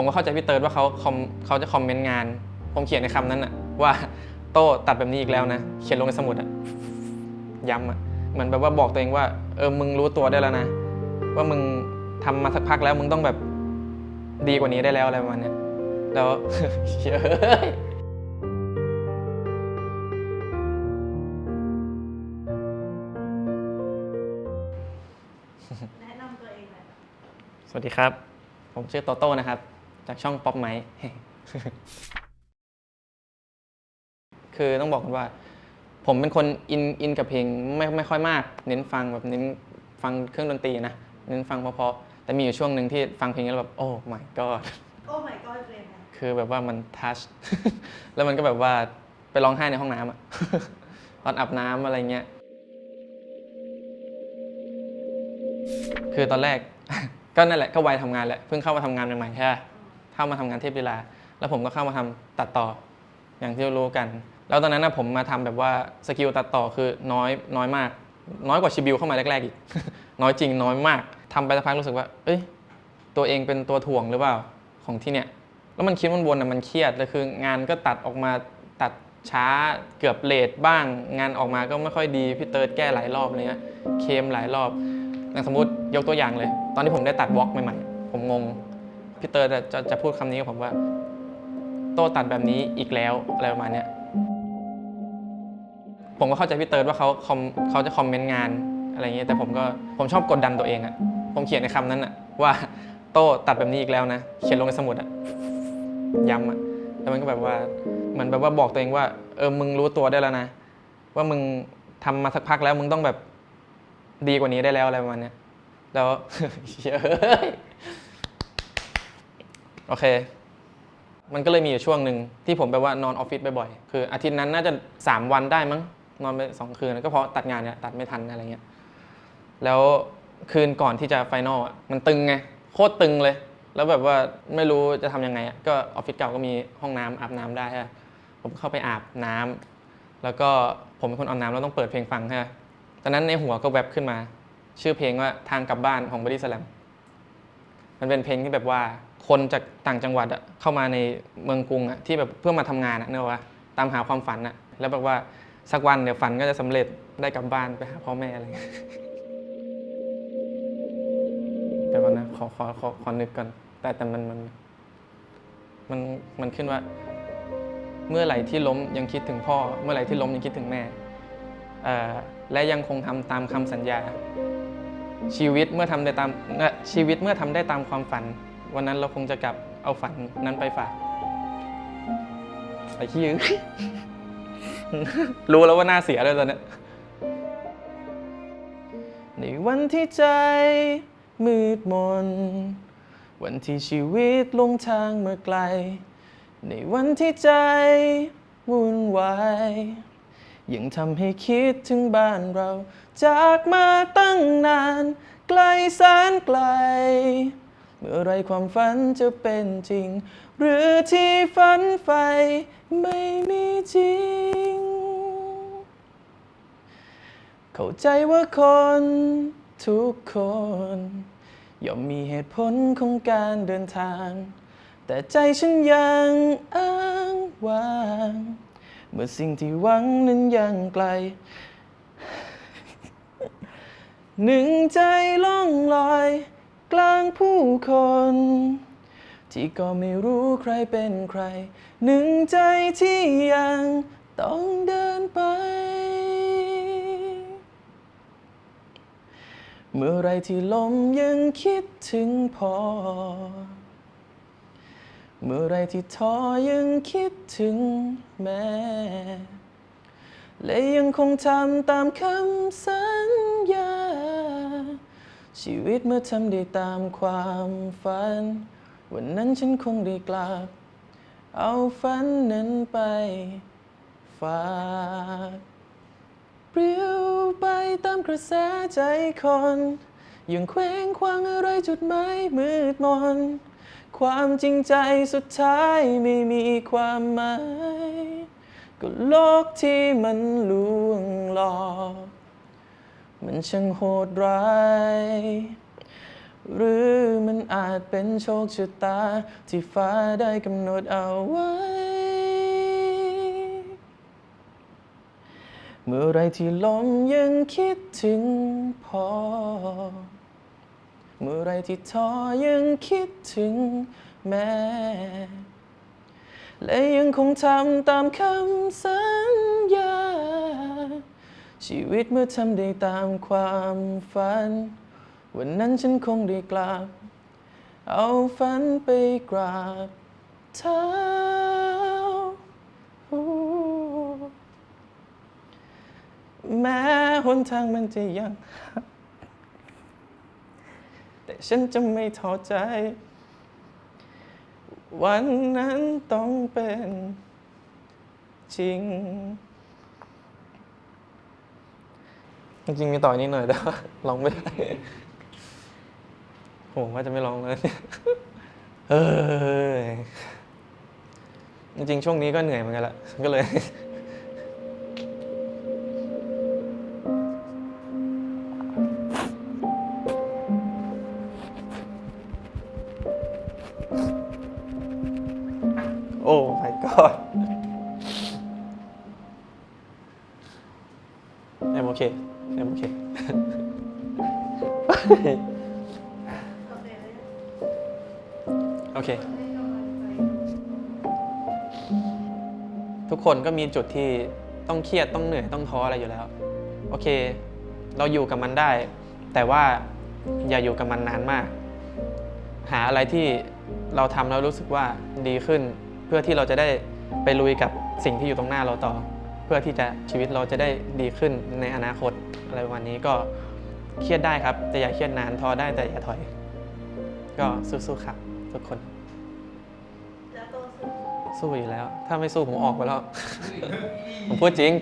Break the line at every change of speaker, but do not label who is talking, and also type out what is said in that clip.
ผมก็เข้าใจพี่เติร์ดว่าเขาคอมเขาจะคอมเมนต์งาน ผมเขียนในคำนั้นอะว่าโต้ตัดแบบนี้อีกแล้วนะ เขียนลงในสมุดอะย้ำอะเหมือนแบบว่าบอกตัวเองว่าเออมึงรู้ตัวได้แล้วนะ ว่ามึงทำมาสักพักแล้วมึงต้องแบบดีกว่านี้ได้แล้วอะไรประมาณเนี้ยแล้วเฮ้ย
แนะนำตัวเองหน่อย
สวัสดีครับ ผมชื่อโตโต้นะครับ จากช่องป๊อปไมคือต้องบอกกันว่า ผมเป็นคนอินอินกับเพลงไม่ไม่ค่อยมาก เน้นฟังแบบเน้นฟังเครื่องดนตรีนะเน้นฟังเพราะๆแต่มีอยู่ช่วงหนึ่งที่ฟังเพลงนี้แล้วแบบโอ้ my god
โอ้ my god เพลงไง
คือแบบว่ามันทัชแล้วมันก็แบบว่าไปร้องไห้ในห้องน้ำอะตอนอาบน้ำอะไรเงี้ยคือตอนแรกก็นั่นแหละก็วัยทำงานแหละเพิ่งเข้ามาทำงานใหม่ๆใช่ไหม เข้ามาทำงานเทพลีลา แล้วผมก็เข้ามาทำตัดต่อ อย่างที่รู้กัน แล้วตอนนั้นนะผมมาทำแบบว่าสกิลตัดต่อคือน้อยน้อยมาก น้อยกว่าชิบิวเข้ามาแรกๆอีก น้อยจริงน้อยมากทำไปสักพักรู้สึกว่า เอ้ย ตัวเองเป็นตัวถ่วงหรือเปล่าของที่เนี่ย แล้วมันคิดมันวนอะมันเครียดเลยคืองานก็ตัดออกมาตัดช้าเกือบเลทบ้าง งานออกมาก็ไม่ค่อยดีพี่เติร์ดแก้หลายรอบอะไรเงี้ยเคมหลายรอบอย่างสมมติยกตัวอย่างเลย ตอนที่ผมได้ตัดวอล์กใหม่ๆ ผมงง พี่เติร์จะจะพูดคำนี้กับผมว่า โต้ตัดแบบนี้อีกแล้วอะไรประมาณเนี้ยผมก็เข้าใจพี่เติร์ดว่าเขาคอมเขาจะคอมเมนต์งานอะไรเงี้ยแต่ผมก็ผมชอบกดดันตัวเองอะผมเขียนในคำนั้นอะว่าโต้ตัดแบบนี้อีกแล้วนะ เขียนลงในสมุดอะย้ำอะแล้วมันก็แบบว่าเหมือนแบบว่าบอกตัวเองว่า เออมึงรู้ตัวได้แล้วนะ ว่ามึงทำมาสักพักแล้วมึงต้องแบบดีกว่านี้ได้แล้วอะไรประมาณเนี้ยแล้วเฮ้ย โอเค มันก็เลยมีอยู่ช่วงหนึ่งที่ผมแบบว่านอนออฟฟิศบ่อยๆ คืออาทิตย์นั้นน่าจะ 3 วันได้มั้ง นอนไปสองคืน ก็เพราะตัดงานเนี่ยตัดไม่ทันอะไรเงี้ย แล้วคืนก่อนที่จะไฟนอลอะมันตึงไง โคตรตึงเลย แล้วแบบว่าไม่รู้จะทำยังไง ก็ออฟฟิศเก่าก็มีห้องน้ำอาบน้ำได้ฮะผมเข้าไปอาบน้ำแล้วก็ผมเป็นคนอาบน้ำแล้วต้องเปิดเพลงฟังฮะตอนนั้นในหัวก็แวบขึ้นมา ชื่อเพลงว่าทางกลับบ้านของบอดี้สแลมมันเป็นเพลงที่แบบว่า คนจากต่างจังหวัดอะเข้ามาในเมืองกรุงอะที่แบบเพื่อมาทำงานอะเนอะว่าตามหาความฝันอะแล้วแบบว่าสักวันเดี๋ยวฝันก็จะสำเร็จได้กลับบ้านไปหาพ่อแม่อะไรอย่างเงี้ยเดี๋ยวก่อนนะขอขอขอขอนึกก่อนแต่แต่มันมันมันมันขึ้นว่า เมื่อไหร่ที่ล้มยังคิดถึงพ่อ เมื่อไหร่ที่ล้มยังคิดถึงแม่และยังคงทำตามคำสัญญา ชีวิตเมื่อทำได้ตามชีวิตเมื่อทำได้ตามความฝัน วันนั้นเราคงจะกลับเอาฝันนั้นไปฝากไอ้ขี้ยรู้แล้วว่าหน้าเสียเลยตอนเนี้ยในวันที่ใจมืดมน วันที่ชีวิตลงทางมาไกล ในวันที่ใจวุ่นวายยังทำให้คิดถึงบ้านเรา จากมาตั้งนาน ไกลแสนไกล เมื่อไรความฝันจะเป็นจริง หรือที่ฝันใฝ่ไม่มีจริง เข้าใจว่าคนทุกคน ย่อมมีเหตุผลของการเดินทาง แต่ใจฉันยังอ้างว้าง เมื่อสิ่งที่หวังนั้นยังไกล หนึ่งใจล่องลอย กลางผู้คน ที่ก็ไม่รู้ใครเป็นใคร หนึ่งใจที่ยังต้องเดินไป เมื่อไรที่ลมยังคิดถึงพ่อเมื่อไรที่ท้อยังคิดถึงแม่และยังคงทำตามคำสัญญา ชีวิตเมื่อทำได้ตามความฝัน วันนั้นฉันคงได้กลับ เอาฝันนั้นไปฝากปลิวไปตามกระแสใจคนยังเคว้งคว้างอะไรจุดหมายมืดมน ความจริงใจสุดท้ายไม่มีความหมาย ก็โลกที่มันลวงหลอก มันช่างโหดร้าย หรือมันอาจเป็นโชคชะตา ที่ฟ้าได้กำหนดเอาไว้ เมื่อไรที่ลมยังคิดถึงพอ เมื่อไรที่ท้อยังคิดถึงแม่ และยังคงทำตามคำสัญ ชีวิตเมื่อทำได้ตามความฝัน วันนั้นฉันคงได้กลับ เอาฝันไปกราบเท้าแม้หนทางมันจะยัง แต่ฉันจะไม่ท้อใจ วันนั้นต้องเป็นจริง จริงๆมีต่อยนิดหน่อยแต่ว่าร้องไม่ได้ผมว่าจะไม่ร้องเลยเฮ้ยจริงๆช่วงนี้ก็เหนื่อยเหมือนกันละก็เลย I'm okay I'm okay
โอเค
โอเค ทุกคนก็มีจุดที่ต้องเครียดต้องเหนื่อยต้องท้ออะไรอยู่แล้ว โอเค เราอยู่กับมันได้ แต่ว่าอย่าอยู่กับมันนานมาก หาอะไรที่เราทำแล้วรู้สึกว่าดีขึ้น เพื่อที่เราจะได้ไปลุยกับสิ่งที่อยู่ตรงหน้าเราต่อ เพื่อที่จะชีวิตเราจะได้ดีขึ้นในอนาคตอะไรประมาณนี้ก็เครียดได้ครับ แต่อย่าเครียดนานท้อได้แต่อย่าถอย ก็สู้ๆครับทุกคน
แล้วตัวสุด
สู้อยู่แล้ว ถ้าไม่สู้ผมออกไปแล้ว ผมพูดจริง